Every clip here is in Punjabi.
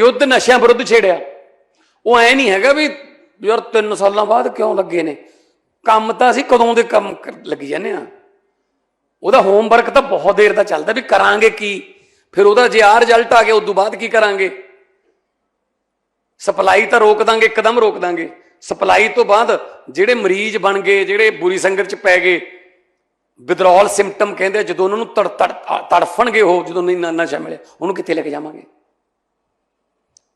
ਯੁੱਧ ਨਸ਼ਿਆਂ ਵਿਰੁੱਧ ਛੇੜਿਆ। ਉਹ ਐ ਨਹੀਂ ਹੈਗਾ ਵੀ ਯਾਰ 3 ਸਾਲਾਂ ਬਾਅਦ ਕਿਉਂ ਲੱਗੇ ਨੇ? ਕੰਮ ਤਾਂ ਅਸੀਂ ਕਦੋਂ ਦੇ ਕੰਮ ਕਰ- ਲੱਗੀ ਜਾਂਦੇ ਆ ਉਹਦਾ ਹੋਮਵਰਕ ਤਾਂ ਬਹੁਤ ਦੇਰ ਦਾ ਚੱਲਦਾ ਵੀ ਕਰਾਂਗੇ ਕੀ? ਫਿਰ ਉਹਦਾ ਜੇ ਆ ਰਿਜ਼ਲਟ ਆ ਗਿਆ ਉਸ ਤੋਂ ਬਾਅਦ ਕੀ ਕਰਾਂਗੇ? ਸਪਲਾਈ ਤਾਂ ਰੋਕ ਦਾਂਗੇ ਇੱਕਦਮ ਰੋਕ ਦਾਂਗੇ। ਸਪਲਾਈ ਤੋਂ ਬਾਅਦ ਜਿਹੜੇ ਮਰੀਜ਼ ਬਣ ਗਏ ਜਿਹੜੇ ਬੁਰੀ ਸੰਗਤ ਚ ਪੈ ਗਏ ਵਿਦਰੋਲ ਸਿੰਪਟਮ ਕਹਿੰਦੇ ਆ, ਜਦੋਂ ਉਹਨਾਂ ਨੂੰ ਤੜ ਤੜ ਤੜਫਣਗੇ ਉਹ ਜਦੋਂ ਨਹੀਂ ਨਸ਼ਾ ਮਿਲਿਆ ਉਹਨੂੰ ਕਿੱਥੇ ਲੈ ਕੇ ਜਾਵਾਂਗੇ?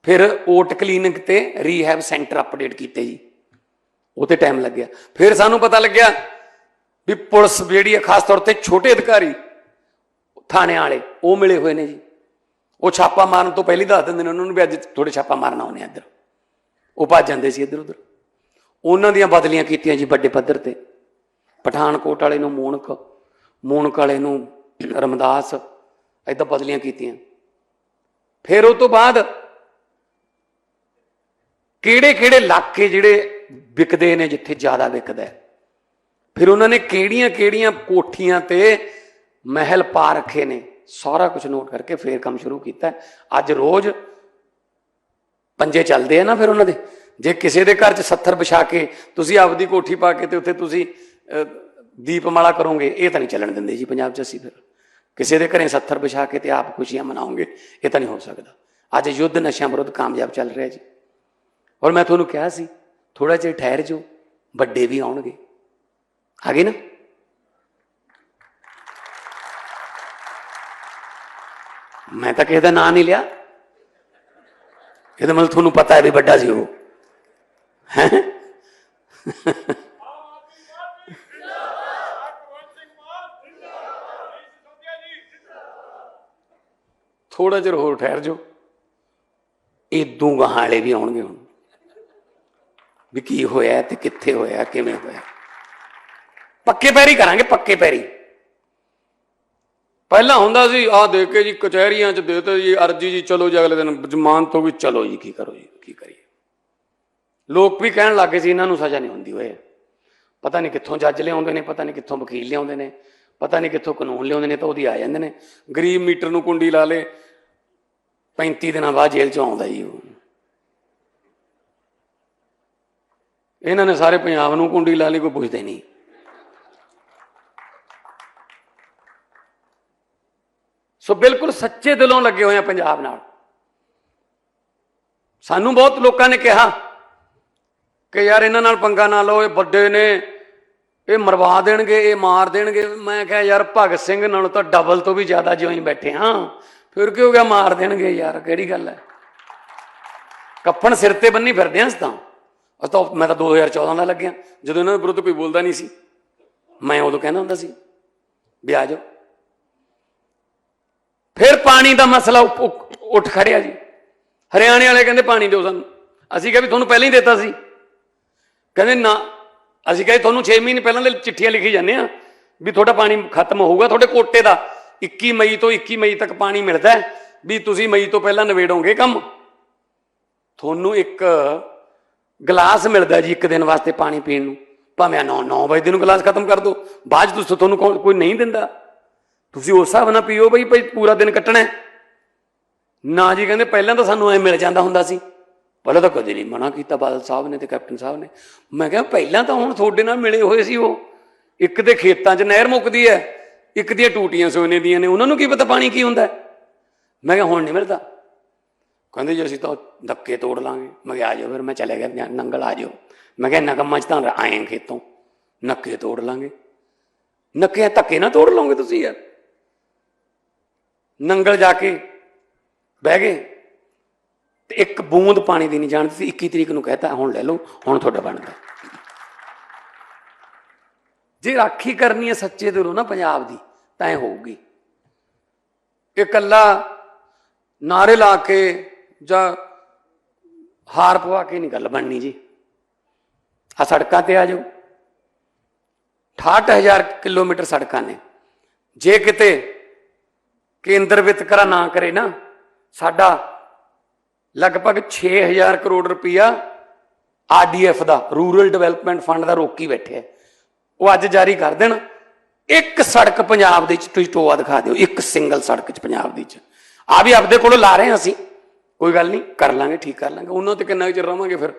ਫਿਰ ਓਟ ਕਲੀਨਿਕ ਤੇ ਰੀਹੈਬ ਸੈਂਟਰ ਅਪਡੇਟ ਕੀਤੇ ਜੀ। ਉਹ ਤੇ ਟਾਈਮ ਲੱਗਿਆ। ਫਿਰ ਸਾਨੂੰ ਪਤਾ ਲੱਗਿਆ ਵੀ ਪੁਲਿਸ ਜਿਹੜੀ ਹੈ ਖਾਸ ਤੌਰ ਤੇ ਛੋਟੇ ਅਧਿਕਾਰੀ, ਥਾਣੇ ਵਾਲੇ, ਉਹ ਮਿਲੇ ਹੋਏ ਨੇ ਜੀ। ਉਹ ਛਾਪਾ ਮਾਰਨ ਤੋਂ ਪਹਿਲਾਂ ਦੱਸ ਦਿੰਦੇ ਨੇ ਉਹਨਾਂ ਨੂੰ ਵੀ ਅੱਜ ਥੋੜੇ ਛਾਪਾ ਮਾਰਨਾ ਆ ਇੱਧਰ। ਉਹ ਭੱਜ ਜਾਂਦੇ ਸੀ ਇੱਧਰ ਉੱਧਰ। ਉਹਨਾਂ ਦੀਆਂ ਬਦਲੀਆਂ ਕੀਤੀਆਂ ਜੀ ਵੱਡੇ ਪੱਧਰ ਤੇ। ਪਠਾਨਕੋਟ ਵਾਲੇ ਨੂੰ ਮੂਣਕ ਮੂਣਕ ਵਾਲੇ ਨੂੰ ਰਮਦਾਸ, ਏਦਾਂ ਬਦਲੀਆਂ ਕੀਤੀਆਂ। ਫਿਰ ਉਹ ਤੋਂ ਬਾਅਦ ਕਿਹੜੇ ਕਿਹੜੇ ਇਲਾਕੇ ਜਿਹੜੇ ਵਿਕਦੇ ਨੇ ਜਿੱਥੇ ਜ਼ਿਆਦਾ ਵਿਕਦਾ ਹੈ? ਫਿਰ ਉਹਨਾਂ ਨੇ ਕਿਹੜੀਆਂ ਕਿਹੜੀਆਂ ਕੋਠੀਆਂ ਤੇ ਮਹਿਲ ਪਾ ਰੱਖੇ ਨੇ? ਸਾਰਾ ਕੁਝ ਨੋਟ ਕਰਕੇ ਫੇਰ ਕੰਮ ਸ਼ੁਰੂ ਕੀਤਾ ਅੱਜ ਰੋਜ਼ ਪੰਜੇ ਚੱਲਦੇ ਆ ਨਾ ਫਿਰ ਉਹਨਾਂ ਦੇ। ਜੇ ਕਿਸੇ ਦੇ ਘਰ 'ਚ 70 ਵਿਛਾ ਕੇ ਤੁਸੀਂ ਆਪਦੀ ਕੋਠੀ ਪਾ ਕੇ ਤੇ ਉੱਥੇ ਤੁਸੀਂ ਅਹ, ਦੀਪਮਾਲਾ ਕਰੋਗੇ ਇਹ ਤਾਂ ਨਹੀਂ ਚੱਲਣ ਦਿੰਦੇ ਜੀ ਪੰਜਾਬ 'ਚ ਅਸੀਂ ਫਿਰ। ਕਿਸੇ ਦੇ ਘਰੇ 70 ਵਿਛਾ ਕੇ ਤੇ ਆਪ ਖੁਸ਼ੀਆਂ ਮਨਾਉਂਗੇ ਇਹ ਤਾਂ ਨਹੀਂ ਹੋ ਸਕਦਾ। ਅੱਜ ਯੁੱਧ ਨਸ਼ਿਆਂ ਵਿਰੁੱਧ ਕਾਮਯਾਬ ਚੱਲ ਰਿਹਾ ਜੀ। ਔਰ ਮੈਂ ਤੁਹਾਨੂੰ ਕਿਹਾ ਸੀ ਥੋੜਾ ਜਿਹਾ ਠਹਿਰ ਜਾਓ, ਵੱਡੇ ਵੀ ਆਉਣਗੇ। ਆ ਗਏ ਨਾ? ਮੈਂ ਤਾਂ ਕਿਸੇ ਦਾ ਨਾਂ ਨਹੀਂ ਲਿਆ। ਇਹਦਾ ਮਤਲਬ ਤੁਹਾਨੂੰ ਪਤਾ ਹੈ ਵੀ ਵੱਡਾ ਸੀ ਉਹ। ਹੈ? ਥੋੜਾ ਜਿਹਾ ਹੋਰ ਠਹਿਰ ਜਾਓ। ਇਦੋਂ ਗਾਹਾਂ ਵਾਲੇ ਵੀ ਆਉਣਗੇ ਹੁਣ। ਵੀ ਕੀ ਹੋਇਆ ਤੇ ਕਿੱਥੇ ਹੋਇਆ, ਕਿਵੇਂ ਹੋਇਆ। ਪੱਕੇ ਪੈਰੀ ਕਰਾਂਗੇ, ਪੱਕੇ ਪੈਰੀ। ਪਹਿਲਾਂ ਹੁੰਦਾ ਸੀ ਆਹ ਦੇ ਕੇ ਜੀ, ਕਚਹਿਰੀਆਂ 'ਚ ਦੇਤੇ ਜੀ, ਅਰਜੀ ਜੀ, ਚਲੋ ਜੀ, ਅਗਲੇ ਦਿਨ ਜ਼ਮਾਨਤ ਹੋ ਗਈ, ਚਲੋ ਜੀ, ਕੀ ਕਰੋ ਜੀ, ਕੀ ਕਰੀਏ? ਲੋਕ ਵੀ ਕਹਿਣ ਲੱਗੇ ਸੀ, ਇਹਨਾਂ ਨੂੰ ਸਜ਼ਾ ਨਹੀਂ ਹੁੰਦੀ ਹੋਏ ਪਤਾ ਨਹੀਂ ਕਿੱਥੋਂ ਜੱਜ ਲਿਆਉਂਦੇ ਨੇ, ਪਤਾ ਨਹੀਂ ਕਿੱਥੋਂ ਵਕੀਲ ਲਿਆਉਂਦੇ ਨੇ, ਪਤਾ ਨਹੀਂ ਕਿੱਥੋਂ ਕਾਨੂੰਨ ਲਿਆਉਂਦੇ ਨੇ ਤਾਂ ਉਹਦੀ ਆ ਜਾਂਦੇ ਨੇ। ਗਰੀਬ ਮੀਟਰ ਨੂੰ ਕੁੰਡੀ ਲਾ ਲੇ 35 ਦਿਨਾਂ ਬਾਅਦ ਜੇਲ੍ਹ 'ਚੋਂ ਆਉਂਦਾ ਜੀ ਉਹ। ਇਹਨਾਂ ਨੇ ਸਾਰੇ ਪੰਜਾਬ ਨੂੰ ਕੁੰਡੀ ਲਾ ਲਈ, ਕੋਈ ਪੁੱਛਦੇ ਨਹੀਂ। ਸੋ ਬਿਲਕੁਲ ਸੱਚੇ ਦਿਲੋਂ ਲੱਗੇ ਹੋਏ ਆ ਪੰਜਾਬ ਨਾਲ। ਸਾਨੂੰ ਬਹੁਤ ਲੋਕਾਂ ਨੇ ਕਿਹਾ ਕਿ ਯਾਰ ਇਹਨਾਂ ਨਾਲ ਪੰਗਾ ਨਾ ਲਓ, ਇਹ ਵੱਡੇ ਨੇ, ਇਹ ਮਰਵਾ ਦੇਣਗੇ, ਇਹ ਮਾਰ ਦੇਣਗੇ। ਮੈਂ ਕਿਹਾ ਯਾਰ ਭਗਤ ਸਿੰਘ ਨਾਲੋਂ ਤਾਂ ਡਬਲ ਤੋਂ ਵੀ ਜ਼ਿਆਦਾ ਜਿਉਂ ਹੀ ਬੈਠੇ ਹਾਂ। ਫਿਰ ਕੀ ਹੋ ਗਿਆ ਮਾਰ ਦੇਣਗੇ ਯਾਰ, ਕਿਹੜੀ ਗੱਲ ਹੈ? ਕੱਫਣ ਸਿਰ ਤੇ ਬੰਨੀ ਫਿਰਦੇ ਹਾਂ ਤਾਂ। ਅਸੀਂ ਤਾਂ ਮੈਂ ਤਾਂ 2014 ਦਾ ਲੱਗਿਆ। ਜਦੋਂ ਇਹਨਾਂ ਦੇ ਵਿਰੁੱਧ ਕੋਈ ਬੋਲਦਾ ਨਹੀਂ ਸੀ, ਮੈਂ ਉਦੋਂ ਕਹਿੰਦਾ ਹੁੰਦਾ ਸੀ ਵੀ ਆ ਜਾਓ। ਫਿਰ ਪਾਣੀ ਦਾ ਮਸਲਾ ਉੱਪ- ਉੱਠ ਖੜਿਆ ਜੀ। ਹਰਿਆਣੇ ਵਾਲੇ ਕਹਿੰਦੇ ਪਾਣੀ ਦਿਓ ਸਾਨੂੰ। ਅਸੀਂ ਕਿਹਾ ਵੀ ਤੁਹਾਨੂੰ ਪਹਿਲਾਂ ਹੀ ਦਿੱਤਾ ਸੀ। ਕਹਿੰਦੇ ਨਾ, ਅਸੀਂ ਕਹੇ ਤੁਹਾਨੂੰ 6 ਮਹੀਨੇ ਪਹਿਲਾਂ ਦੇ ਚਿੱਠੀਆਂ ਲਿਖੀ ਜਾਂਦੇ ਆ ਵੀ ਤੁਹਾਡਾ ਪਾਣੀ ਖਤਮ ਹੋਊਗਾ, ਤੁਹਾਡੇ ਕੋਟੇ ਦਾ। 21 ਮਈ ਤੋਂ 21 ਮਈ ਤੱਕ ਪਾਣੀ ਮਿਲਦਾ ਵੀ ਤੁਸੀਂ ਮਈ ਤੋਂ ਪਹਿਲਾਂ ਨਵੇੜੋਗੇ ਕੰਮ। ਤੁਹਾਨੂੰ ਇੱਕ ਗਲਾਸ ਮਿਲਦਾ ਜੀ ਇੱਕ ਦਿਨ ਵਾਸਤੇ ਪਾਣੀ ਪੀਣ ਨੂੰ। ਭਾਵੇਂ 9 9 ਵਜੇ ਨੂੰ ਗਲਾਸ ਖਤਮ ਕਰ ਦਿਓ। ਬਾਅਦ 'ਚ ਤੁਸੀਂ ਤੁਹਾਨੂੰ ਕੌਣ- ਕੋਈ ਨਹੀਂ ਦਿੰਦਾ। ਤੁਸੀਂ ਉਸ ਹਿਸਾਬ ਨਾਲ ਪੀਓ ਬਈ ਭਾਈ ਪੂਰਾ ਦਿਨ ਕੱਟਣਾ ਨਾ ਜੀ ਕਹਿੰਦੇ ਪਹਿਲਾਂ ਤਾਂ ਸਾਨੂੰ ਐ ਮਿਲ ਜਾਂਦਾ ਹੁੰਦਾ ਸੀ। ਪਹਿਲਾਂ ਤਾਂ ਕਦੇ ਨਹੀਂ ਮਨਾ ਕੀਤਾ ਬਾਦਲ ਸਾਹਿਬ ਨੇ ਤੇ ਕੈਪਟਨ ਸਾਹਿਬ ਨੇ। ਮੈਂ ਕਿਹਾ ਪਹਿਲਾਂ ਤਾਂ ਹੁਣ ਤੁਹਾਡੇ ਨਾਲ ਮਿਲੇ ਹੋਏ ਸੀ ਉਹ। ਇੱਕ ਦੇ ਖੇਤਾਂ 'ਚ ਨਹਿਰ ਮੁੱਕਦੀ ਹੈ। ਇੱਕ ਦੀਆਂ ਟੂਟੀਆਂ ਸੋਨੇ ਦੀਆਂ ਨੇ। ਉਹਨਾਂ ਨੂੰ ਕੀ ਪਤਾ ਪਾਣੀ ਕੀ ਹੁੰਦਾ ਮੈਂ ਕਿਹਾ ਹੁਣ ਨਹੀਂ ਮਿਲਦਾ। ਕਹਿੰਦੇ ਜੀ ਅਸੀਂ ਤਾਂ ਧੱਕੇ ਤੋੜ ਲਾਂਗੇ। ਮੈਂ ਕਿਹਾ, ਆ ਫਿਰ, ਮੈਂ ਚਲੇ ਗਿਆ ਨੰਗਲ, ਆ ਜਾਓ। ਮੈਂ ਕਿਹਾ ਨਗਮਾਂ 'ਚ ਤਾਂ ਆਏ ਖੇਤੋਂ। ਨੱਕੇ ਤੋੜ ਲਾਂਗੇ। ਨੱਕੇ ਧੱਕੇ ਨਾ ਤੋੜ ਲਓਗੇ ਤੁਸੀਂ ਯਾਰ। ਨੰਗਲ ਜਾ ਕੇ ਬਹਿ ਗਏ। ਤੇ ਇੱਕ ਬੂੰਦ ਪਾਣੀ ਦੀ ਨਹੀਂ ਜਾਣਦੀ ਸੀ 21 ਤਰੀਕ ਨੂੰ ਕਹਤਾ, ਹੁਣ ਲੈ ਲਓ, ਹੁਣ ਤੁਹਾਡਾ ਬਣਦਾ। ਜੇ ਰਾਖੀ ਕਰਨੀ ਹੈ ਸੱਚੇ ਦਿਲੋਂ ਨਾ ਪੰਜਾਬ ਦੀ, ਤਾਂ ਇਹ ਹੋਊਗੀ। ਇਹ ਕੱਲਾ ਨਾਰੇ ਲਾ ਕੇ ਜਾਂ ਹਾਰ ਪਵਾ ਕੇ ਨਹੀਂ ਗੱਲ ਬਣਨੀ ਜੀ। ਆ ਸੜਕਾਂ ਤੇ ਆ ਜਾਓ। 68000 ਕਿਲੋਮੀਟਰ ਸੜਕਾਂ ਨੇ। ਜੇ ਕਿਤੇ ਕੇਂਦਰ ਵਿਤਕਰਾ ਨਾ ਕਰੇ ਨਾ, ਸਾਡਾ ਲਗਭਗ 6000 ਕਰੋੜ ਰੁਪਇਆ ਆਰਡੀਐਫ ਦਾ, ਰੂਰਲ ਡਿਵੈਲਪਮੈਂਟ ਫੰਡ ਦਾ ਰੋਕੀ ਬੈਠੇ ਹੈ ਉਹ ਅੱਜ ਜਾਰੀ ਕਰ ਦੇਣ। ਇੱਕ ਸੜਕ ਪੰਜਾਬ ਦੇ ਵਿੱਚ, ਤੁਸੀਂ ਟੋਆ ਦਿਖਾ ਦਿਓ, ਇੱਕ ਸਿੰਗਲ ਸੜਕ ਚ ਪੰਜਾਬ ਦੀ ਚ ਆ ਵੀ ਆਪਦੇ ਕੋਲੋਂ ਲਾ ਰਹੇ ਹਾਂ ਅਸੀਂ। ਕੋਈ ਗੱਲ ਨਹੀਂ, ਕਰ ਲਾਂਗੇ, ਠੀਕ ਕਰ ਲਾਂਗੇ। ਉਹਨਾਂ ਤੇ ਕਿੰਨਾ ਕੁ ਚਿਰ ਰਵਾਂਗੇ ਫਿਰ?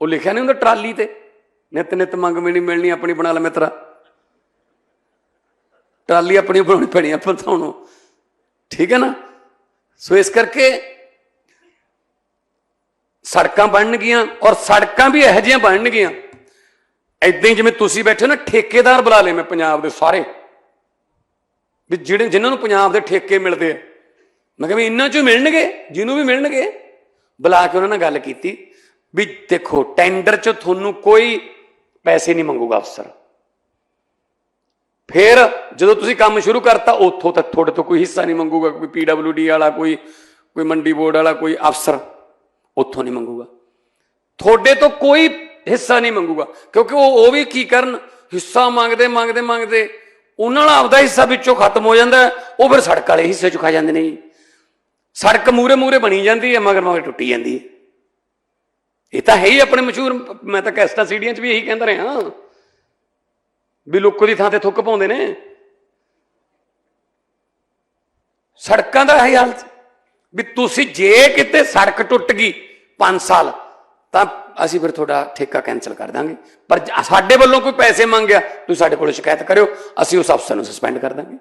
ਉਹ ਲਿਖਿਆ ਨਹੀਂ ਹੁੰਦਾ ਟਰਾਲੀ ਤੇ? ਨਿਤ ਨਿਤ ਮੰਗ ਮਿਲਣੀ ਮਿਲਣੀ ਆਪਣੀ ਬਣਾ ਲੈ ਮਿੱਤਰਾ। ਟਰਾਲੀ ਆਪਣੀ ਬਣਾਉਣੀ ਪੈਣੀ ਆਪਾਂ ਤਾਂ ਹੁਣ। ਠੀਕ ਹੈ ਨਾ? ਸੋ ਇਸ ਕਰਕੇ ਸੜਕਾਂ ਬਣਨਗੀਆਂ ਔਰ ਸੜਕਾਂ ਵੀ ਇਹੋ ਜਿਹੀਆਂ ਬਣਨਗੀਆਂ। ਐਦਾਂ ਹੀ ਜਿਵੇਂ ਤੁਸੀਂ ਬੈਠੇ ਹੋ ਨਾ, ਠੇਕੇਦਾਰ ਬੁਲਾ ਲਏ ਮੈਂ ਪੰਜਾਬ ਦੇ ਸਾਰੇ। ਵੀ ਜਿਹੜੇ ਜਿਨ੍ਹਾਂ ਨੂੰ ਪੰਜਾਬ ਦੇ ਠੇਕੇ ਮਿਲਦੇ ਆ। ਮੈਂ ਕਿਹਾ ਵੀ ਇੰਨਾ ਚੋਂ ਮਿਲਣਗੇ, ਜਿਹਨੂੰ ਵੀ ਮਿਲਣਗੇ। ਬੁਲਾ ਕੇ ਉਹਨਾਂ ਨਾਲ ਗੱਲ ਕੀਤੀ ਵੀ ਦੇਖੋ ਟੈਂਡਰ 'ਚ ਤੁਹਾਨੂੰ ਕੋਈ ਪੈਸੇ ਨਹੀਂ ਮੰਗੂਗਾ ਅਫਸਰ। ਫਿਰ ਜਦੋਂ ਤੁਸੀਂ ਕੰਮ ਸ਼ੁਰੂ ਕਰਤਾ, ਉੱਥੋਂ ਤੱਕ ਤੁਹਾਡੇ ਤੋਂ ਕੋਈ ਹਿੱਸਾ ਨਹੀਂ ਮੰਗੂਗਾ, ਕੋਈ ਪੀਡਬਲਯੂਡੀ ਵਾਲਾ, ਕੋਈ ਕੋਈ ਮੰਡੀ ਬੋਰਡ ਵਾਲਾ, ਕੋਈ ਅਫਸਰ ਉੱਥੋਂ ਨਹੀਂ ਮੰਗੂਗਾ। ਤੁਹਾਡੇ ਤੋਂ ਕੋਈ ਹਿੱਸਾ ਨਹੀਂ ਮੰਗੂਗਾ, ਕਿਉਂਕਿ ਉਹ ਉਹ ਵੀ ਕੀ ਕਰਨ? ਹਿੱਸਾ ਮੰਗਦੇ ਮੰਗਦੇ ਮੰਗਦੇ। ਉਹਨਾਂ ਨਾਲ ਆਪਦਾ ਹਿੱਸਾ ਵਿੱਚੋਂ ਖਤਮ ਹੋ ਜਾਂਦਾ, ਉਹ ਫਿਰ ਸੜਕ ਵਾਲੇ ਹਿੱਸੇ ਚ ਖਾ ਜਾਂਦੇ ਨੇ ਜੀ। ਸੜਕ ਮੂਰੇ ਮੂਰੇ ਬਣੀ ਜਾਂਦੀ ਹੈ, ਮਗਰ ਮਗਰ ਟੁੱਟੀ ਜਾਂਦੀ ਹੈ। ਇਹ ਤਾਂ ਹੈ ਹੀ ਆਪਣੇ ਮਸ਼ਹੂਰ, ਮੈਂ ਤਾਂ ਕੈਸਟਾ ਸੀੜੀਆਂ 'ਚ ਵੀ ਇਹੀ ਕਹਿੰਦਾ ਰਿਹਾ। ਵੀ ਲੁੱਕ ਦੀ ਥਾਂ ਤੇ ਥੁੱਕ ਪਾਉਂਦੇ ਨੇ। ਸੜਕਾਂ ਦਾ ਇਹ ਹਾਲ ਵੀ ਤੁਸੀਂ ਜੇ ਕਿਤੇ ਸੜਕ ਟੁੱਟ ਗਈ 5 ਸਾਲ, ਤਾਂ ਅਸੀਂ ਫਿਰ ਤੁਹਾਡਾ ਠੇਕਾ ਕੈਨਸਲ ਕਰ ਦਾਂਗੇ। ਪਰ ਸਾਡੇ ਵੱਲੋਂ ਕੋਈ ਪੈਸੇ ਮੰਗਿਆ, ਤੁਸੀਂ ਸਾਡੇ ਕੋਲ ਸ਼ਿਕਾਇਤ ਕਰਿਓ, ਅਸੀਂ ਉਸ ਅਫਸਰ ਨੂੰ ਸਸਪੈਂਡ ਕਰ ਦਾਂਗੇ।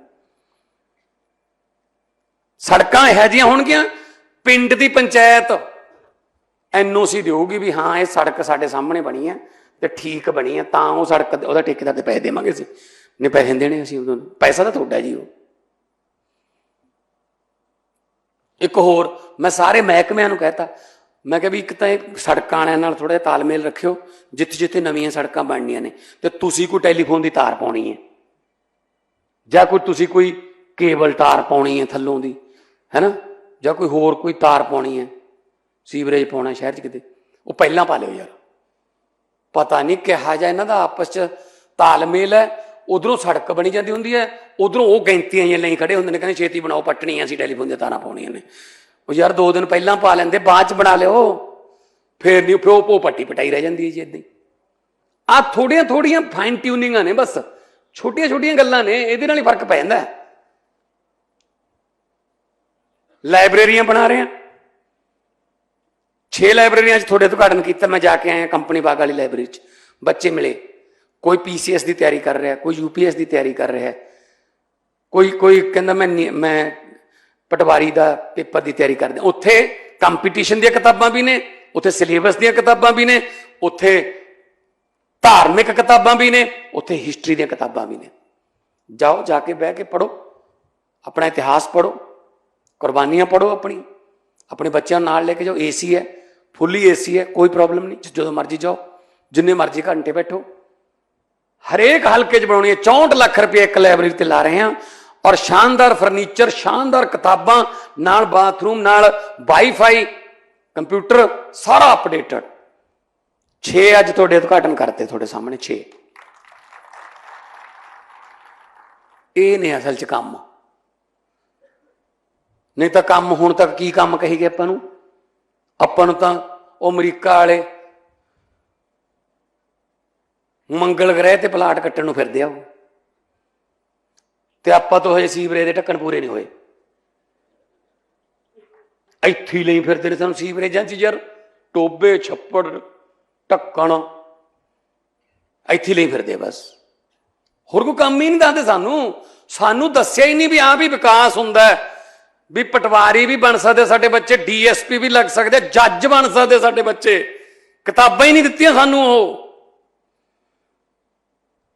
ਸੜਕਾਂ ਇਹੋ ਜਿਹੀਆਂ ਹੋਣਗੀਆਂ, ਪਿੰਡ ਦੀ ਪੰਚਾਇਤ ਐਨਓਸੀ ਦੇਊਗੀ ਵੀ ਹਾਂ, ਇਹ ਸੜਕ ਸਾਡੇ ਸਾਹਮਣੇ ਬਣੀ ਹੈ ਤੇ ਠੀਕ ਬਣੀ ਹੈ, ਤਾਂ ਉਹ ਸੜਕ ਉਹਦਾ ਠੇਕੇਦਾਰ ਤੇ ਪੈਸੇ ਦੇਵਾਂਗੇ ਅਸੀਂ। ਨਹੀਂ, ਪੈਸੇ ਦੇਣੇ ਅਸੀਂ ਉਦੋਂ ਪੈਸਾ ਤਾਂ ਤੁਹਾਡਾ ਜੀ ਉਹ। ਇੱਕ ਹੋਰ, ਮੈਂ ਸਾਰੇ ਮਹਿਕਮਿਆਂ ਨੂੰ ਕਹਿਤਾ, ਮੈਂ ਕਿਹਾ ਵੀ ਇੱਕ ਤਾਂ ਇਹ ਸੜਕਾਂ ਵਾਲਿਆਂ ਨਾਲ ਥੋੜਾ ਜਿਹਾ ਤਾਲਮੇਲ ਰੱਖਿਓ, ਜਿੱਥੇ ਜਿੱਥੇ ਨਵੀਆਂ ਸੜਕਾਂ ਬਣਨੀਆਂ ਨੇ, ਤੇ ਤੁਸੀਂ ਕੋਈ ਟੈਲੀਫੋਨ ਦੀ ਤਾਰ ਪਾਉਣੀ ਹੈ। ਜਾਂ ਕੋਈ ਤੁਸੀਂ ਕੋਈ ਕੇਬਲ ਤਾਰ ਪਾਉਣੀ ਹੈ ਥੱਲੋਂ ਦੀ। ਹੈਨਾ? ਜਾਂ ਕੋਈ ਹੋਰ ਕੋਈ ਤਾਰ ਪਾਉਣੀ ਹੈ? ਸੀਵਰੇਜ ਪਾਉਣਾ ਸ਼ਹਿਰ 'ਚ ਕਿਤੇ? ਉਹ ਪਹਿਲਾਂ ਪਾ ਲਿਓ ਯਾਰ। ਪਤਾ ਨਹੀਂ ਕਿਹਾ ਜਾ ਇਹਨਾਂ ਦਾ ਆਪਸ 'ਚ ਤਾਲਮੇਲ ਹੈ। ਉਧਰੋਂ ਸੜਕ ਬਣੀ ਜਾਂਦੀ ਹੁੰਦੀ ਹੈ। ਉਧਰੋਂ ਉਹ ਗੈਂਤੀਆਂ ਜਿਹੀਆਂ ਲਈ ਖੜੇ ਹੁੰਦੇ ਨੇ, ਕਹਿੰਦੇ ਛੇਤੀ ਬਣਾਓ, ਪੱਟਣੀਆਂ ਸੀ ਟੈਲੀਫੋਨ ਦੀਆਂ ਤਾਰਾਂ ਪਾਉਣੀਆਂ ਨੇ। ਉਹ ਯਾਰ ਦੋ ਦਿਨ ਪਹਿਲਾਂ ਪਾ ਲੈਂਦੇ, ਬਾਅਦ 'ਚ ਬਣਾ ਲਿਓ। ਫੇਰ ਨਹੀਂ, ਫਿਰ ਉਹ ਪੱਟੀ ਪਟਾਈ ਰਹਿ ਜਾਂਦੀ ਹੈ ਜੀ ਇਦਾਂ ਆ ਥੋੜੀਆਂ ਥੋੜੀਆਂ ਫਾਈਨ ਟਿਊਨਿੰਗਾਂ ਨੇ ਬਸ। ਛੋਟੀਆਂ ਛੋਟੀਆਂ ਗੱਲਾਂ ਨੇ, ਇਹਦੇ ਨਾਲ ਹੀ ਫ਼ਰਕ ਪੈ ਜਾਂਦਾ ਹੈ। ਲਾਇਬ੍ਰੇਰੀਆਂ ਬਣਾ ਰਹੇ। ਆ 6 ਲਾਇਬ੍ਰੇਰੀਆਂ 'ਚ ਤੁਹਾਡੇ ਉਦਘਾਟਨ ਕੀਤਾ ਮੈਂ ਜਾ ਕੇ ਆਇਆ ਕੰਪਨੀ ਬਾਗ ਵਾਲੀ ਲਾਇਬ੍ਰੇਰੀ 'ਚ। ਬੱਚੇ ਮਿਲੇ। ਕੋਈ ਪੀਸੀਐਸ ਦੀ ਤਿਆਰੀ ਕਰ ਰਿਹਾ, ਕੋਈ ਯੂਪੀਐਸ ਦੀ ਤਿਆਰੀ ਕਰ ਰਿਹਾ। ਕੋਈ ਕੋਈ ਕਹਿੰਦਾ ਮੈਂ ਨੀ- ਮੈਂ ਪਟਵਾਰੀ ਦਾ ਪੇਪਰ ਦੀ ਤਿਆਰੀ ਕਰਦਾ। ਉੱਥੇ ਕੰਪੀਟੀਸ਼ਨ ਦੀਆਂ ਕਿਤਾਬਾਂ ਵੀ ਨੇ, ਉੱਥੇ ਸਿਲੇਬਸ ਦੀਆਂ ਕਿਤਾਬਾਂ ਵੀ ਨੇ, ਉੱਥੇ ਧਾਰਮਿਕ ਕਿਤਾਬਾਂ ਵੀ ਨੇ, ਉੱਥੇ ਹਿਸਟਰੀ ਦੀਆਂ ਕਿਤਾਬਾਂ ਵੀ ਨੇ। ਜਾਓ, ਜਾ ਕੇ ਬਹਿ ਕੇ ਪੜੋ ਆਪਣਾ ਇਤਿਹਾਸ ਪੜੋ ਕੁਰਬਾਨੀਆਂ ਪੜੋ ਆਪਣੀ, ਆਪਣੇ ਬੱਚਿਆਂ ਨੂੰ ਨਾਲ ਲੈ ਕੇ ਜਾਓ, ਏਸੀ ਹੈ, ਫੁੱਲੀ ਏਸੀ ਹੈ, ਕੋਈ ਪ੍ਰੋਬਲਮ ਨਹੀਂ ਜਦੋਂ ਮਰਜ਼ੀ ਜਾਓ, ਜਿੰਨੇ ਮਰਜ਼ੀ ਘੰਟੇ ਬੈਠੋ। ਹਰੇਕ ਹਲਕੇ 'ਚ ਬਣਾਉਣੀ ਹੈ 64 ਲੱਖ ਰੁਪਏ ਇੱਕ ਲਾਇਬ੍ਰੇਰੀ ਤੇ ਲਾ ਰਹੇ ਹਾਂ, ਔਰ ਸ਼ਾਨਦਾਰ ਫਰਨੀਚਰ, ਸ਼ਾਨਦਾਰ ਕਿਤਾਬਾਂ, ਨਾਲ ਬਾਥਰੂਮ, ਨਾਲ ਵਾਈਫਾਈ, ਕੰਪਿਊਟਰ, ਸਾਰਾ ਅਪਡੇਟਡ। 6 ਅੱਜ ਤੁਹਾਡੇ ਉਦਘਾਟਨ ਕਰਤੇ ਤੁਹਾਡੇ ਸਾਹਮਣੇ 6 ਇਹ ਨੇ ਅਸਲ 'ਚ ਕੰਮ। ਨਹੀਂ ਤਾਂ ਕੰਮ ਹੁਣ ਤੱਕ ਕੀ ਕੰਮ ਕਹੀ ਗਏ ਆਪਾਂ ਨੂੰ? ਆਪਾਂ ਨੂੰ ਤਾਂ ਉਹ ਅਮਰੀਕਾ ਵਾਲੇ ਮੰਗਲ ਗ੍ਰਹਿ ਤੇ ਪਲਾਟ ਕੱਟਣ ਨੂੰ ਫਿਰਦੇ ਆ ਉਹ। ਤੇ ਆਪਾਂ ਤੋਂ ਹਜੇ ਸੀਵਰੇਜ ਦੇ ਢੱਕਣ ਪੂਰੇ ਨਹੀਂ ਹੋਏ। ਇੱਥੇ ਲਈ ਫਿਰਦੇ ਨੇ ਸਾਨੂੰ ਸੀਵਰੇਜਾਂ 'ਚ ਯਾਰ। ਟੋਬੇ, ਛੱਪੜ, ਢੱਕਣ। ਇੱਥੇ ਲਈ ਫਿਰਦੇ ਬਸ। ਹੋਰ ਕੋਈ ਕੰਮ ਹੀ ਨਹੀਂ ਦੱਸਦੇ ਸਾਨੂੰ। ਸਾਨੂੰ ਦੱਸਿਆ ਹੀ ਨਹੀਂ ਵੀ ਆ ਵੀ ਵਿਕਾਸ ਹੁੰਦਾ ਹੈ। ਵੀ ਪਟਵਾਰੀ ਵੀ ਬਣ ਸਕਦੇ ਸਾਡੇ ਬੱਚੇ, ਡੀਐਸਪੀ ਵੀ ਲੱਗ ਸਕਦੇ, ਜੱਜ ਬਣ ਸਕਦੇ ਸਾਡੇ ਬੱਚੇ। ਕਿਤਾਬਾਂ ਹੀ ਨਹੀਂ ਦਿੱਤੀਆਂ ਸਾਨੂੰ ਉਹ।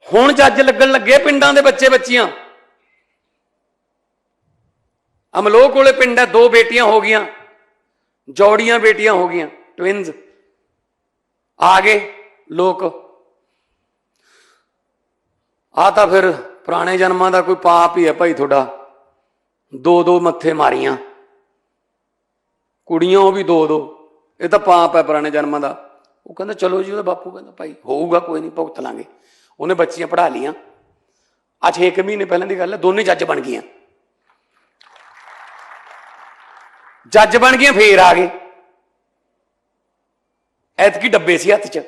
ਹੁਣ ਜੱਜ ਲੱਗਣ ਲੱਗੇ ਪਿੰਡਾਂ ਦੇ ਬੱਚੇ ਬੱਚੀਆਂ। ਅਮਲੋਕ ਕੋਲੇ ਪਿੰਡ ਹੈ, ਦੋ ਬੇਟੀਆਂ ਹੋ ਗਈਆਂ। ਜੋੜੀਆਂ ਬੇਟੀਆਂ ਹੋ ਗਈਆਂ ਟਵਿਨਸ ਆ ਗਏ ਲੋਕ। ਆ ਤਾਂ ਫਿਰ ਪੁਰਾਣੇ ਜਨਮਾਂ ਦਾ ਕੋਈ ਪਾਪ ਹੀ ਹੈ ਭਾਈ ਤੁਹਾਡਾ। ਦੋ ਦੋ ਮੱਥੇ ਮਾਰੀਆਂ। ਕੁੜੀਆਂ ਉਹ ਵੀ ਦੋ ਦੋ। ਇਹ ਤਾਂ ਪਾਪ ਹੈ ਪੁਰਾਣੇ ਜਨਮਾਂ ਦਾ। ਉਹ ਕਹਿੰਦਾ, ਚਲੋ ਜੀ, ਉਹਦਾ ਬਾਪੂ ਕਹਿੰਦਾ, ਭਾਈ, ਹੋਊਗਾ, ਕੋਈ ਨਹੀਂ, ਭੁਗਤ ਲਾਂਗੇ। ਉਹਨੇ ਬੱਚੀਆਂ ਪੜ੍ਹਾ ਲੀਆਂ ਅੱਜ 6 ਮਹੀਨੇ ਪਹਿਲਾਂ ਦੀ ਗੱਲ ਹੈ, ਦੋਨੇ ਜੱਜ ਬਣ ਗਈਆਂ। ਜੱਜ ਬਣ ਗਈਆਂ, ਫੇਰ ਆ ਗਏ। ਐਤਕੀ ਡੱਬੇ ਸੀ ਹੱਥ 'ਚ।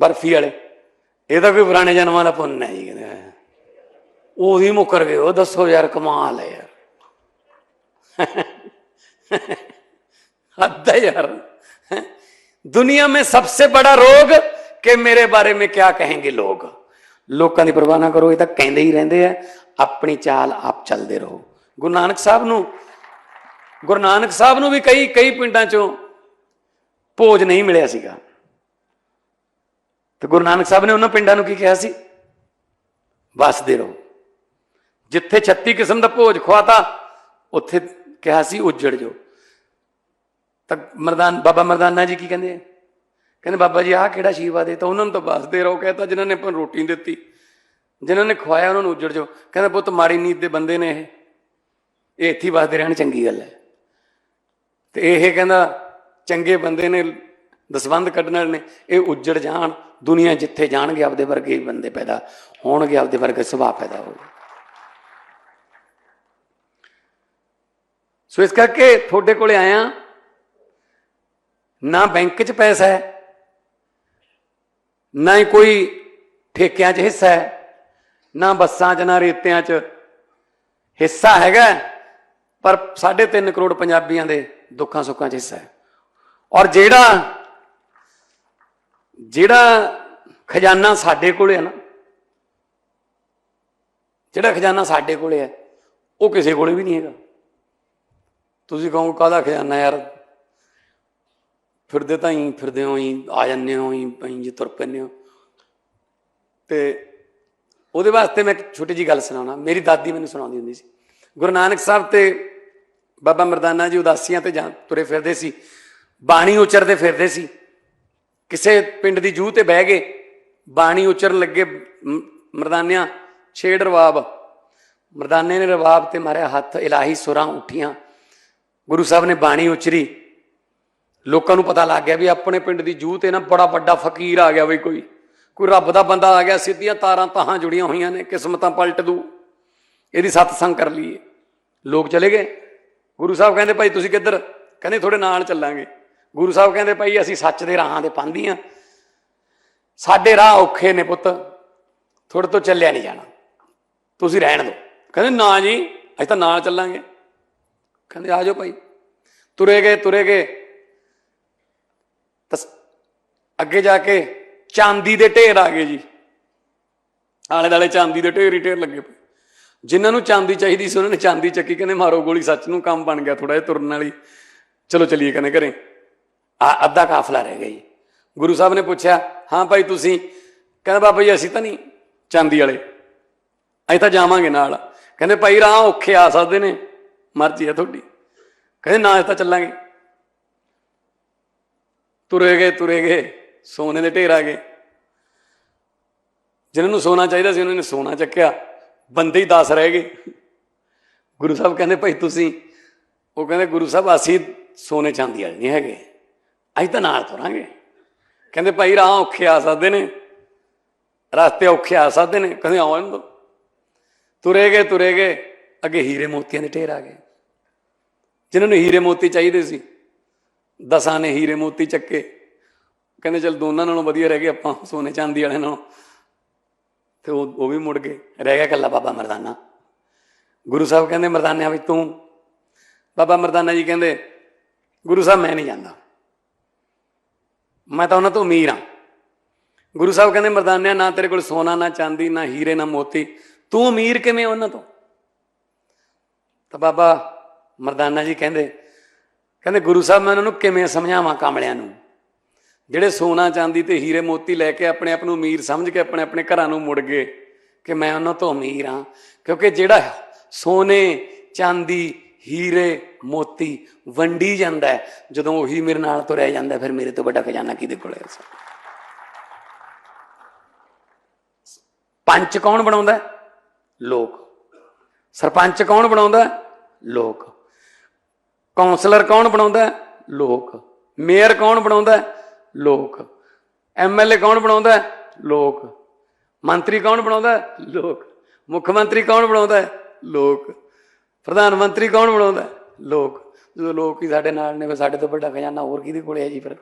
ਬਰਫੀ ਵਾਲੇ। ਇਹ ਤਾਂ ਕੋਈ ਪੁਰਾਣੇ ਜਨਮਾਂ ਦਾ ਪੁੰਨ ਹੈ ਜੀ। ਕਹਿੰਦੇ ਉਹਦੀ ਮੁੱਕਰ ਗਏ ਉਹ ਦੱਸੋ ਯਾਰ ਕਮਾਲ ਹੈ ਯਾਰ हद है यार दुनिया में सबसे बड़ा रोग कि मेरे बारे में क्या कहेंगे लोग ਲੋਕਾਂ ਦੀ ਪਰਵਾਹ ਨਾ ਕਰੋ ਇਹ ਤਾਂ ਕਹਿੰਦੇ ਹੀ ਰਹਿੰਦੇ ਆ ਆਪਣੀ ਚਾਲ ਆਪ ਚੱਲਦੇ ਰਹੋ ਗੁਰੂ ਨਾਨਕ ਸਾਹਿਬ ਨੂੰ ਗੁਰੂ ਨਾਨਕ ਸਾਹਿਬ ਨੂੰ ਵੀ ਕਈ ਕਈ ਪਿੰਡਾਂ ਚੋਂ ਭੋਜ ਨਹੀਂ ਮਿਲਿਆ ਸੀਗਾ ਤੇ ਗੁਰੂ ਨਾਨਕ ਸਾਹਿਬ ਨੇ ਉਹਨਾਂ ਪਿੰਡਾਂ ਨੂੰ ਕੀ ਕਿਹਾ ਸੀ ਵਸਦੇ ਰਹੋ ਜਿੱਥੇ 36 ਕਿਸਮ ਦਾ ਭੋਜ ਖਵਾਤਾ, ਉੱਥੇ ਕਿਹਾ ਸੀ, ਉੱਜੜ ਜੋ ਤਾਂ ਮਰਦਾਨ, ਬਾਬਾ ਮਰਦਾਨਾ ਜੀ ਕੀ ਕਹਿੰਦੇ ਆ? ਕਹਿੰਦੇ, ਬਾਬਾ ਜੀ, ਆਹ ਕਿਹੜਾ ਸ਼ੀਵਾ ਦੇ ਤਾਂ ਉਹਨਾਂ ਨੂੰ ਤਾਂ ਵਸਦੇ ਰਹੋ ਕਹਿੰਦਾ ਜਿਨ੍ਹਾਂ ਨੇ ਆਪਾਂ ਨੂੰ ਰੋਟੀ ਨਹੀਂ ਦਿੱਤੀ, ਜਿਨ੍ਹਾਂ ਨੇ ਖਵਾਇਆ, ਉਹਨਾਂ ਨੂੰ ਉੱਜੜ ਜਾਓ। ਕਹਿੰਦਾ, ਪੁੱਤ, ਮਾੜੀ ਨੀਤ ਦੇ ਬੰਦੇ ਨੇ ਇਹ। ਇਹ ਇੱਥੇ ਹੀ ਵਸਦੇ ਰਹਿਣ, ਚੰਗੀ ਗੱਲ ਹੈ। ਤੇ ਇਹ ਕਹਿੰਦਾ, ਚੰਗੇ ਬੰਦੇ ਨੇ ਦਸਵੰਦ ਕੱਢਣ ਵਾਲੇ ਨੇ, ਇਹ ਉੱਜੜ ਜਾਣ, ਦੁਨੀਆ ਜਿੱਥੇ ਜਾਣਗੇ, ਆਪਦੇ ਵਰਗੇ ਬੰਦੇ ਪੈਦਾ ਹੋਣਗੇ, ਆਪਦੇ ਵਰਗੇ ਸੁਭਾਅ ਪੈਦਾ ਹੋਊਗਾ। ਸੋ ਇਸ ਕਰਕੇ ਤੁਹਾਡੇ ਕੋਲੇ ਆਇਆ, ਨਾ ਬੈਂਕ 'ਚ ਪੈਸਾ ਹੈ, ਨਾ ਹੀ ਕੋਈ ਠੇਕਿਆਂ 'ਚ ਹਿੱਸਾ ਹੈ, ਨਾ ਬੱਸਾਂ 'ਚ, ਨਾ ਰੇਤਿਆਂ 'ਚ ਹਿੱਸਾ ਹੈਗਾ, ਪਰ 3.5 ਕਰੋੜ ਪੰਜਾਬੀਆਂ ਦੇ ਦੁੱਖਾਂ ਸੁੱਖਾਂ 'ਚ ਹਿੱਸਾ ਹੈ। ਔਰ ਜਿਹੜਾ ਜਿਹੜਾ ਖਜ਼ਾਨਾ ਸਾਡੇ ਕੋਲੇ ਹੈ ਨਾ, ਜਿਹੜਾ ਖਜ਼ਾਨਾ ਸਾਡੇ ਕੋਲੇ ਹੈ, ਉਹ ਕਿਸੇ ਕੋਲੇ ਵੀ ਨਹੀਂ ਹੈਗਾ। ਤੁਸੀਂ ਕਹੋ ਕਾਹਦਾ ਖਜ਼ਾਨਾ ਯਾਰ? ਫਿਰਦੇ ਤਾਂ ਹੀ, ਫਿਰਦੇ ਹੋ ਹੀ ਆ ਜਾਂਦੇ ਹੋ ਹੀ ਪਈ ਜੀ ਤੁਰ ਪੈਂਦੇ ਹੋ। ਤੇ ਉਹਦੇ ਵਾਸਤੇ ਮੈਂ ਇੱਕ ਛੋਟੀ ਜੀ ਗੱਲ ਸੁਣਾਉਣਾ। ਮੇਰੀ ਦਾਦੀ ਮੈਨੂੰ ਸੁਣਾਉਂਦੀ ਹੁੰਦੀ ਸੀ। ਗੁਰੂ ਨਾਨਕ ਸਾਹਿਬ ਤੇ ਬਾਬਾ ਮਰਦਾਨਾ ਜੀ ਉਦਾਸੀਆਂ ਤੇ ਜਾਂ ਤੁਰੇ ਫਿਰਦੇ ਸੀ, ਬਾਣੀ ਉਚਰਦੇ ਫਿਰਦੇ ਸੀ। ਕਿਸੇ ਪਿੰਡ ਦੀ ਜੂਹ ਤੇ ਬਹਿ ਗਏ, ਬਾਣੀ ਉਚਰਨ ਲੱਗੇ ਮਰਦਾਨਿਆਂ, ਛੇੜ ਰਵਾਬ। ਮਰਦਾਨੇ ਨੇ ਰਵਾਬ ਤੇ ਮਾਰਿਆ ਹੱਥ, ਇਲਾਹੀ ਸੁਰਾਂ ਉੱਠੀਆਂ। ਗੁਰੂ ਸਾਹਿਬ ਨੇ ਬਾਣੀ ਉਚਰੀ। ਲੋਕਾਂ ਨੂੰ ਪਤਾ ਲੱਗ ਗਿਆ ਵੀ ਆਪਣੇ ਪਿੰਡ ਦੀ ਜੂਹ ਤੇ ਨਾ ਬੜਾ ਵੱਡਾ ਫਕੀਰ ਆ ਗਿਆ ਬਈ ਕੋਈ। ਕੋਈ ਰੱਬ ਦਾ ਬੰਦਾ ਆ ਗਿਆ, ਸਿੱਧੀਆਂ ਤਾਰਾਂ ਤਾਹਾਂ ਜੁੜੀਆਂ ਹੋਈਆਂ ਨੇ, ਕਿਸਮਤਾਂ ਪਲਟ ਦੂ। ਇਹਦੀ ਸਤਸੰਗ ਕਰ ਲਈਏ। ਲੋਕ ਚਲੇ ਗਏ। ਗੁਰੂ ਸਾਹਿਬ ਕਹਿੰਦੇ ਭਾਈ, ਤੁਸੀਂ ਕਿੱਧਰ? ਕਹਿੰਦੇ, ਤੁਹਾਡੇ ਨਾਲ ਚੱਲਾਂਗੇ। ਗੁਰੂ ਸਾਹਿਬ ਕਹਿੰਦੇ ਭਾਈ, ਅਸੀਂ ਸੱਚ ਦੇ ਰਾਹਾਂ ਤੇ ਪਾਂਦੀਆਂ ਸਾਡੇ ਰਾਹ ਔਖੇ ਨੇ ਪੁੱਤ। ਤੁਹਾਡੇ ਤੋਂ ਚੱਲਿਆ ਨਹੀਂ ਜਾਣਾ। ਤੁਸੀਂ ਰਹਿਣ ਦਿਓ। ਕਹਿੰਦੇ, ਨਾ ਜੀ, ਅਸੀਂ ਤਾਂ ਨਾਲ ਚੱਲਾਂਗੇ। ਕਹਿੰਦੇ, ਆ ਜਾਓ ਭਾਈ। ਤੁਰੇ ਗਏ ਤੁਰੇ ਗਏ। ਤਾਂ ਅੱਗੇ ਜਾ ਕੇ ਚਾਂਦੀ ਦੇ ਢੇਰ ਆ ਗਏ ਜੀ। ਆਲੇ ਦਾਲੇ ਚਾਂਦੀ ਦੇ ਢੇਰ ਹੀ ਢੇਰ ਲੱਗੇ ਪਏ। ਜਿਨ੍ਹਾਂ ਨੂੰ ਚਾਂਦੀ ਚਾਹੀਦੀ ਸੀ, ਉਹਨਾਂ ਨੇ ਚਾਂਦੀ ਚੱਕੀ, ਕਹਿੰਦੇ, ਮਾਰੋ ਗੋਲੀ, ਸੱਚ ਨੂੰ ਕੰਮ ਬਣ ਗਿਆ ਥੋੜਾ ਜਿਹਾ ਤੁਰਨ ਵਾਲੀ। ਚਲੋ ਚਲੀਏ ਕਹਿੰਦੇ ਘਰੇ। ਆ ਅੱਧਾ ਕਾਫਲਾ ਰਹਿ ਗਿਆ ਜੀ। ਗੁਰੂ ਸਾਹਿਬ ਨੇ ਪੁੱਛਿਆ, ਹਾਂ ਭਾਈ ਤੁਸੀਂ? ਕਹਿੰਦਾ, ਬਾਬਾ ਜੀ, ਅਸੀਂ ਤਾਂ ਨਹੀਂ ਚਾਂਦੀ ਵਾਲੇ। ਅਸੀਂ ਤਾਂ ਜਾਵਾਂਗੇ ਨਾਲ। ਕਹਿੰਦੇ, ਭਾਈ, ਰਾਹ ਔਖੇ ਆ ਸਕਦੇ ਨੇ। ਮਰਜ਼ੀ ਹੈ ਤੁਹਾਡੀ। ਕਹਿੰਦੇ ਨਾ ਤਾਂ ਚੱਲਾਂਗੇ। ਤੁਰੇ ਗਏ ਤੁਰੇ ਗਏ, ਸੋਨੇ ਦੇ ਢੇਰ ਆ ਗਏ। ਜਿਨ੍ਹਾਂ ਨੂੰ ਸੋਨਾ ਚਾਹੀਦਾ ਸੀ, ਉਹਨਾਂ ਨੇ ਸੋਨਾ ਚੱਕਿਆ। ਬੰਦੇ ਹੀ 10 ਰਹਿ ਗਏ। ਗੁਰੂ ਸਾਹਿਬ ਕਹਿੰਦੇ, ਭਾਈ ਤੁਸੀਂ ਉਹ ਕਹਿੰਦੇ, ਗੁਰੂ ਸਾਹਿਬ, ਅਸੀਂ ਸੋਨੇ ਚਾਂਦੀ ਵਾਲੇ ਨਹੀਂ ਹੈਗੇ। ਅਸੀਂ ਤਾਂ ਨਾਲ ਤੁਰਾਂਗੇ। ਕਹਿੰਦੇ, ਭਾਈ, ਰਾਹ ਔਖੇ ਆ ਸਕਦੇ ਨੇ। ਰਸਤੇ ਔਖੇ ਆ ਸਕਦੇ ਨੇ। ਕਹਿੰਦੇ ਆਉਣ ਦੋ ਤੁਰੇ ਗਏ ਤੁਰੇ ਗਏ। ਅੱਗੇ ਹੀਰੇ ਮੋਤੀਆਂ ਦੇ ਢੇਰ ਆ ਗਏ। ਜਿਨ੍ਹਾਂ ਨੂੰ ਹੀਰੇ ਮੋਤੀ ਚਾਹੀਦੇ ਸੀ, ਦਸਾਂ ਨੇ ਹੀਰੇ ਮੋਤੀ ਚੱਕੇ। ਕਹਿੰਦੇ ਚਲ ਦੋਨਾਂ ਨਾਲੋਂ ਵਧੀਆ ਰਹਿ ਗਏ ਆਪਾਂ, ਸੋਨੇ ਚਾਂਦੀ ਵਾਲਿਆਂ ਨਾਲੋਂ। ਤੇ ਉਹ ਉਹ ਵੀ ਮੁੜ ਗਏ। ਰਹਿ ਗਿਆ ਕੱਲਾ ਬਾਬਾ ਮਰਦਾਨਾ। ਗੁਰੂ ਸਾਹਿਬ ਕਹਿੰਦੇ ਮਰਦਾਨਿਆਂ ਵਿੱਚ ਤੂੰ, ਬਾਬਾ ਮਰਦਾਨਾ ਜੀ ਕਹਿੰਦੇ, ਗੁਰੂ ਸਾਹਿਬ ਮੈਂ ਨਹੀਂ ਜਾਂਦਾ। ਮੈਂ ਤਾਂ ਉਹਨਾਂ ਤੋਂ ਅਮੀਰ ਹਾਂ। ਗੁਰੂ ਸਾਹਿਬ ਕਹਿੰਦੇ ਮਰਦਾਨਿਆਂ ਨਾ ਤੇਰੇ ਕੋਲ ਸੋਨਾ, ਨਾ ਚਾਂਦੀ, ਨਾ ਹੀਰੇ, ਨਾ ਮੋਤੀ। ਤੂੰ ਅਮੀਰ ਕਿਵੇਂ ਉਹਨਾਂ ਤੋਂ? ਤਾਂ ਬਾਬਾ ਮਰਦਾਨਾ ਜੀ ਕਹਿੰਦੇ ਕਹਿੰਦੇ ਗੁਰੂ ਸਾਹਿਬ ਮੈਂ ਉਹਨਾਂ ਨੂੰ ਕਿਵੇਂ ਸਮਝਾਵਾਂ ਕਾਮਲਿਆਂ ਨੂੰ? ਜਿਹੜੇ ਸੋਨਾ ਚਾਂਦੀ ਤੇ ਹੀਰੇ ਮੋਤੀ ਲੈ ਕੇ ਆਪਣੇ ਆਪ ਨੂੰ ਅਮੀਰ ਸਮਝ ਕੇ ਆਪਣੇ ਆਪਣੇ ਘਰਾਂ ਨੂੰ ਮੁੜ ਗਏ ਕਿ ਮੈਂ ਉਹਨਾਂ ਤੋਂ ਅਮੀਰ ਹਾਂ। ਕਿਉਂਕਿ ਜਿਹੜਾ ਸੋਨੇ, ਚਾਂਦੀ, ਹੀਰੇ, ਮੋਤੀ ਵੰਡੀ ਜਾਂਦਾ ਜਦੋਂ ਉਹੀ ਮੇਰੇ ਨਾਲ ਤੋਂ ਰਹਿ ਜਾਂਦਾ ਫਿਰ ਮੇਰੇ ਤੋਂ ਵੱਡਾ ਖਜ਼ਾਨਾ ਕਿਹਦੇ ਕੋਲ ਹੈ? ਪੰਚ ਕੌਣ ਬਣਾਉਂਦਾ ਲੋਕ। ਸਰਪੰਚ ਕੌਣ ਬਣਾਉਂਦਾ? ਲੋਕ। ਕਾਉਂਸਲਰ ਕੌਣ ਬਣਾਉਂਦਾ? ਲੋਕ। ਮੇਅਰ ਕੌਣ ਬਣਾਉਂਦਾ? ਹੈ? ਲੋਕ ਐਮਐਲਏ ਕੌਣ ਬਣਾਉਂਦਾ? ਲੋਕ। ਮੰਤਰੀ ਕੌਣ ਬਣਾਉਂਦਾ? ਲੋਕ। ਮੁੱਖ ਮੰਤਰੀ ਕੌਣ ਬਣਾਉਂਦਾ? ਲੋਕ। ਪ੍ਰਧਾਨ ਮੰਤਰੀ ਕੌਣ ਬਣਾਉਂਦਾ? ਲੋਕ। ਜਦੋਂ ਲੋਕ ਹੀ ਸਾਡੇ ਨਾਲ ਨੇ, ਫਿਰ ਸਾਡੇ ਤੋਂ ਵੱਡਾ ਖਜ਼ਾਨਾ ਹੋਰ ਕਿਹਦੇ ਕੋਲੇ ਹੈ ਜੀ ਫਿਰ?